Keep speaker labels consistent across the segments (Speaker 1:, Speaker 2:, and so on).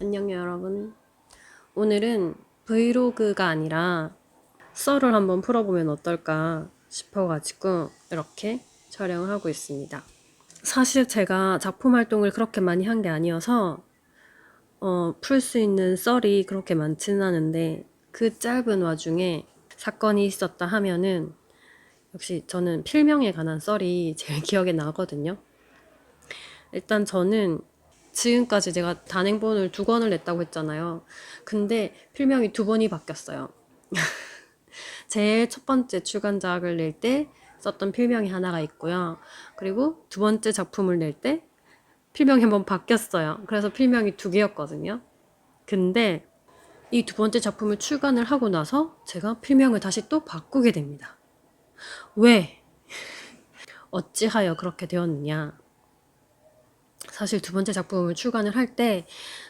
Speaker 1: 안녕 여러분. 오늘은 브이로그가 아니라 썰을 한번 풀어보면 어떨까 싶어가지고 이렇게 촬영을 하고 있습니다. 사실 제가 작품 활동을 그렇게 많이 한 게 아니어서 어, 풀 수 있는 썰이 그렇게 많지는 않은데 그 짧은 와중에 사건이 있었다 하면은 역시 저는 필명에 관한 썰이 제일 기억에 나거든요. 일단 저는 지금까지 제가 단행본을 두 권을 냈다고 했잖아요. 근데 필명이 두 번이 바뀌었어요. 제일 첫 번째 출간작을 낼 때 썼던 필명이 하나가 있고요. 그리고 두 번째 작품을 낼 때 필명이 한번 바뀌었어요. 그래서 필명이 두 개였거든요. 근데 이 두 번째 작품을 출간을 하고 나서 제가 필명을 다시 또 바꾸게 됩니다. 왜? 어찌하여 그렇게 되었느냐? 사실 두 번째 작품을 출간을 할 때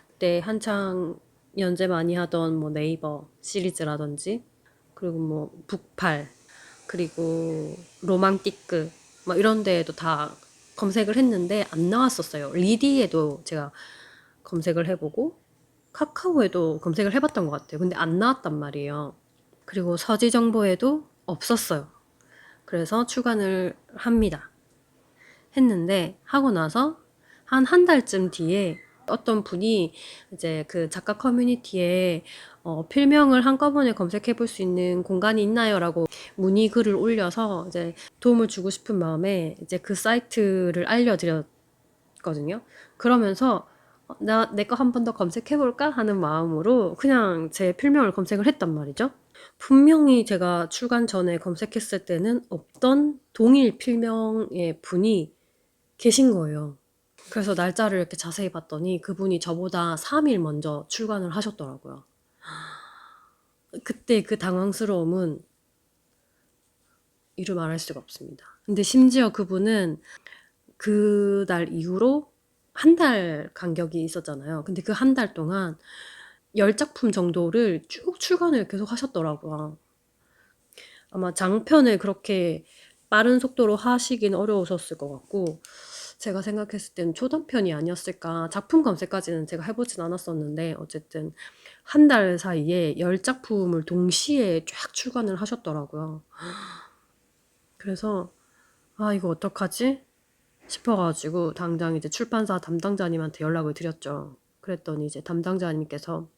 Speaker 1: 그때 한창 연재 많이 하던 뭐 네이버 시리즈라든지 그리고 뭐 북팔 그리고 로망티크 막 이런 데에도 다 검색을 했는데 안 나왔었어요. 리디에도 제가 검색을 해보고 카카오에도 검색을 해봤던 것 같아요. 근데 안 나왔단 말이에요. 그리고 서지 정보에도 없었어요. 그래서 출간을 합니다. 했는데 하고 나서 한 한 달쯤 뒤에 어떤 분이 이제 그 작가 커뮤니티에 어, 필명을 한꺼번에 검색해 볼 수 있는 공간이 있나요? 라고 문의 글을 올려서 이제 도움을 주고 싶은 마음에 이제 그 사이트를 알려드렸거든요. 그러면서 어, 나내 거 한 번 더 검색해 볼까 하는 마음으로 그냥 제 필명을 검색을 했단 말이죠. 분명히 제가 출간 전에 검색했을 때는 없던 동일 필명의 분이 계신 거예요. 그래서 날짜를 이렇게 자세히 봤더니 그분이 저보다 3일 먼저 출간을 하셨더라고요. 그때 그 당황스러움은 이루 말할 수가 없습니다. 근데 심지어 그분은 그 날 이후로 한 달 간격이 있었잖아요. 근데 그 한 달 동안 열 작품 정도를 쭉 출간을 계속 하셨더라고요. 아마 장편을 그렇게 빠른 속도로 하시긴 어려우셨을 것 같고, 제가 생각했을 때는 초단편이 아니었을까. 작품 검색까지는 제가 해보진 않았었는데, 어쨌든 한 달 사이에 열 작품을 동시에 쫙 출간을 하셨더라고요. 그래서, 아, 이거 어떡하지? 싶어가지고, 당장 이제 출판사 담당자님한테 연락을 드렸죠. 그랬더니 이제 담당자님께서,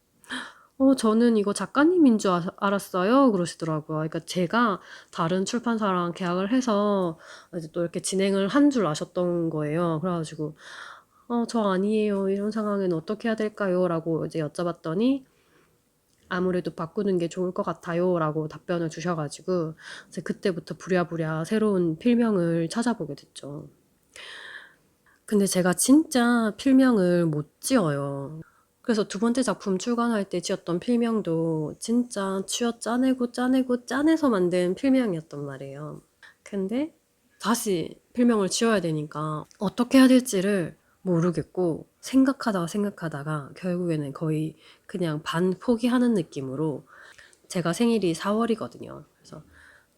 Speaker 1: 어, 저는 이거 작가님인 줄 아- 알았어요. 그러시더라고요. 그러니까 제가 다른 출판사랑 계약을 해서 이제 또 이렇게 진행을 한 줄 아셨던 거예요. 그래가지고, 어, 저 아니에요. 이런 상황에는 어떻게 해야 될까요? 라고 이제 여쭤봤더니, 아무래도 바꾸는 게 좋을 것 같아요. 라고 답변을 주셔가지고, 이제 그때부터 부랴부랴 새로운 필명을 찾아보게 됐죠. 근데 제가 진짜 필명을 못 지어요. 그래서 두 번째 작품 출간할 때 지었던 필명도 진짜 쥐어 짜내고 짜내고 짜내서 만든 필명이었단 말이에요. 근데 다시 필명을 지어야 되니까 어떻게 해야 될지를 모르겠고 생각하다가 생각하다가 결국에는 거의 그냥 반 포기하는 느낌으로 제가 생일이 4월이거든요. 그래서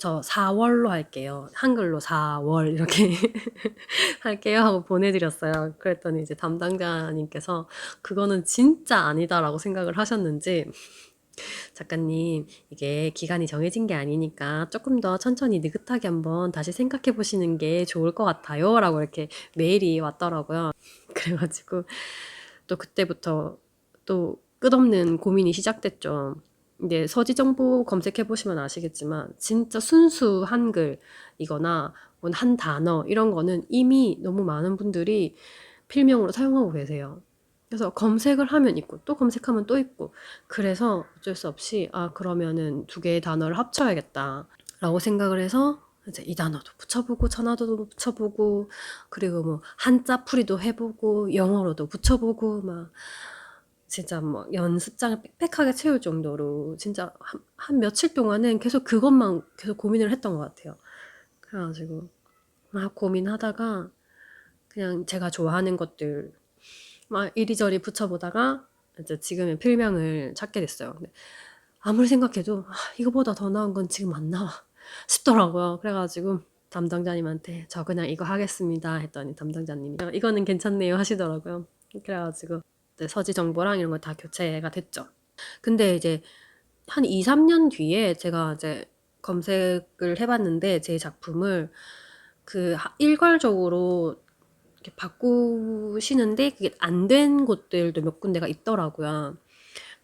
Speaker 1: 저 4월로 할게요. 한글로 4월 이렇게 할게요 하고 보내드렸어요. 그랬더니 이제 담당자님께서 그거는 진짜 아니다라고 생각을 하셨는지 작가님 이게 기간이 정해진 게 아니니까 조금 더 천천히 느긋하게 한번 다시 생각해 보시는 게 좋을 것 같아요 라고 이렇게 메일이 왔더라고요. 그래가지고 또 그때부터 또 끝없는 고민이 시작됐죠. 이제 서지 정보 검색해 보시면 아시겠지만 진짜 순수 한글이거나 뭔한 단어 이런 거는 이미 너무 많은 분들이 필명으로 사용하고 계세요. 그래서 검색을 하면 있고 또 검색하면 또 있고 그래서 어쩔 수 없이 아 그러면은 두 개의 단어를 합쳐야겠다라고 생각을 해서 이제 이 단어도 붙여보고 전화도 붙여보고 그리고 뭐 한자 풀이도 해보고 영어로도 붙여보고 막 진짜 뭐 연습장을 빽빽하게 채울 정도로 진짜 한, 한 며칠 동안은 계속 그것만 계속 고민을 했던 것 같아요. 그래가지고 막 고민하다가 그냥 제가 좋아하는 것들 막 이리저리 붙여보다가 이제 지금의 필명을 찾게 됐어요. 근데 아무리 생각해도 아, 이거보다 더 나은 건 지금 안 나와 싶더라고요. 그래가지고 담당자님한테 저 그냥 이거 하겠습니다 했더니 담당자님이 이거는 괜찮네요 하시더라고요. 그래가지고 네, 서지 정보랑 이런 거 다 교체가 됐죠. 근데 이제 한 2, 3년 뒤에 제가 이제 검색을 해봤는데 제 작품을 그 하- 일괄적으로 이렇게 바꾸시는데 그게 안 된 곳들도 몇 군데가 있더라고요.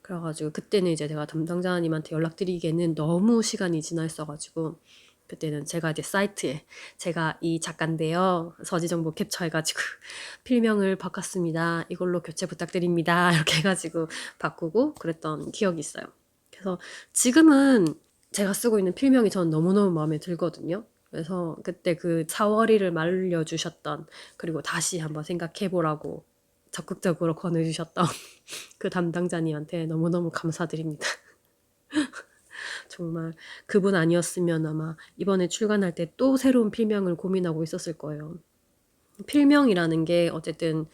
Speaker 1: 그래가지고 그때는 이제 제가 담당자님한테 연락드리기에는 너무 시간이 지나 있어가지고 그때는 제가 이제 사이트에 제가 이 작가인데요. 서지 정보 캡처해가지고 필명을 바꿨습니다. 이걸로 교체 부탁드립니다. 이렇게 해가지고 바꾸고 그랬던 기억이 있어요. 그래서 지금은 제가 쓰고 있는 필명이 저는 너무너무 마음에 들거든요. 그래서 그때 그 사월이를 말려주셨던 그리고 다시 한번 생각해보라고 적극적으로 권해주셨던 그 담당자님한테 너무너무 감사드립니다. 정말 그분 아니었으면 아마 이번에 출간할 때 또 새로운 필명을 고민하고 있었을 거예요. 필명이라는 게 어쨌든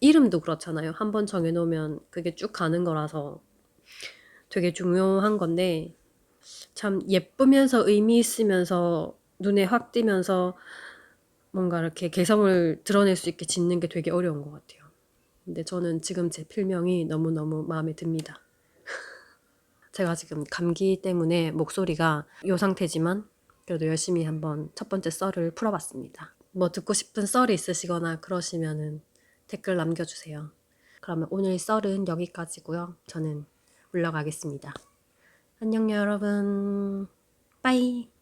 Speaker 1: 이름도 그렇잖아요. 한 번 정해놓으면 그게 쭉 가는 거라서 되게 중요한 건데 참 예쁘면서 의미 있으면서 눈에 확 띄면서 뭔가 이렇게 개성을 드러낼 수 있게 짓는 게 되게 어려운 것 같아요. 근데 저는 지금 제 필명이 너무너무 마음에 듭니다. 제가 지금 감기 때문에 목소리가 이 상태지만 그래도 열심히 한번 첫 번째 썰을 풀어봤습니다. 뭐 듣고 싶은 썰이 있으시거나 그러시면은 댓글 남겨주세요. 그러면 오늘 썰은 여기까지고요. 저는 물러가겠습니다. 안녕 여러분. 빠이.